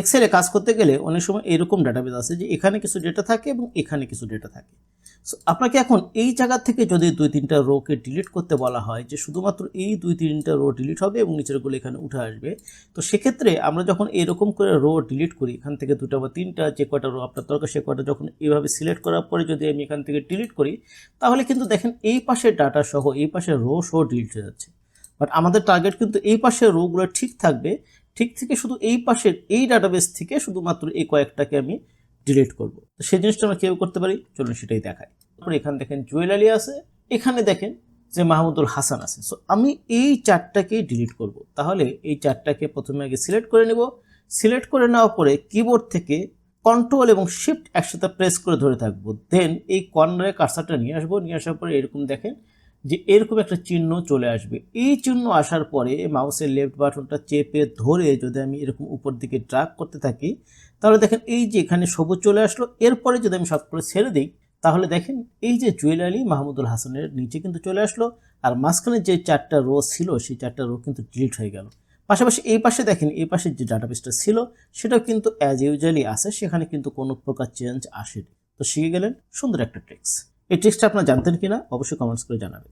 এক্সেলে কাজ করতে গেলে অনেক সময় এরকম ডাটাবেস আছে যে এখানে কিছু ডেটা থাকে এবং এখানে কিছু ডেটা থাকে। সো আপনাকে এখন এই জায়গা থেকে যদি দুই তিনটা রোকে ডিলিট করতে বলা হয় যে শুধুমাত্র এই দুই তিনটা রো ডিলিট হবে এবং নিচেরগুলো এখানে উঠে আসবে, তো সেক্ষেত্রে আমরা যখন এরকম করে রো ডিলিট করি, এখান থেকে দুটো বা তিনটা যে কটা রো আপনার দরকার সে কটা যখন এইভাবে সিলেক্ট করার পরে যদি আমি এখান থেকে ডিলিট করি, তাহলে কিন্তু দেখেন এই পাশের ডাটা সহ এই পাশের রো সহ ডিলিট হয়ে যাচ্ছে। বাট আমাদের টার্গেট কিন্তু এই পাশের রোগুলো ঠিক থাকবে ঠিক থেকে শুধু এই পাশের এই ডাটাবেস থেকে শুধুমাত্র এই কয়েকটাকে আমি ডিলিট করব। তো সেই জিনিসটা আমরা কীভাবে করতে পারি? চলুন সেটাই দেখাই। তারপরে এখানে দেখেন জুয়েল আলী আছে। এখানে দেখেন যে মাহমুদুল হাসান আছে। সো আমি এই চারটাকেই ডিলিট করব। তাহলে এই চারটাকে প্রথমে আগে সিলেক্ট করে নেব। সিলেক্ট করে নেওয়ার পরে কিবোর্ড থেকে কন্ট্রোল এবং শিফট একসাথে প্রেস করে ধরে থাকব। দেন এই কর্নারে কার্সারটা নিয়ে আসব। নিয়ে আসার পরে এরকম দেখেন যে এরকম একটা চিহ্ন চলে আসবে। এই চিহ্ন আসার পরে মাউসের লেফট বাটনটা চেপে ধরে যদি আমি এরকম উপর দিকে ড্রাগ করতে থাকি, তাহলে দেখেন এই যে এখানে সবুজ চলে আসলো। এরপরে যদি আমি সবগুলো ছেড়ে দিই, তাহলে দেখেন এই যে জুয়েল আলী মাহমুদুল হাসানের নিচে কিন্তু চলে আসলো আর মাঝখানে যে চারটা রো ছিল, সেই চারটা রো কিন্তু ডিলিট হয়ে গেল। পাশাপাশি এই পাশে দেখেন, এই পাশে যে ডাটাবেসটা ছিল, সেটাও কিন্তু অ্যাজ ইউজুয়ালি আছে, সেখানে কিন্তু কোনো প্রকার চেঞ্জ আসেনি। তো শিখে গেলেন সুন্দর একটা ট্রিক্স এই ট্রিক্সটা আপনারা জানতেন কিনা, অবশ্যই কমেন্টস করে জানাবেন।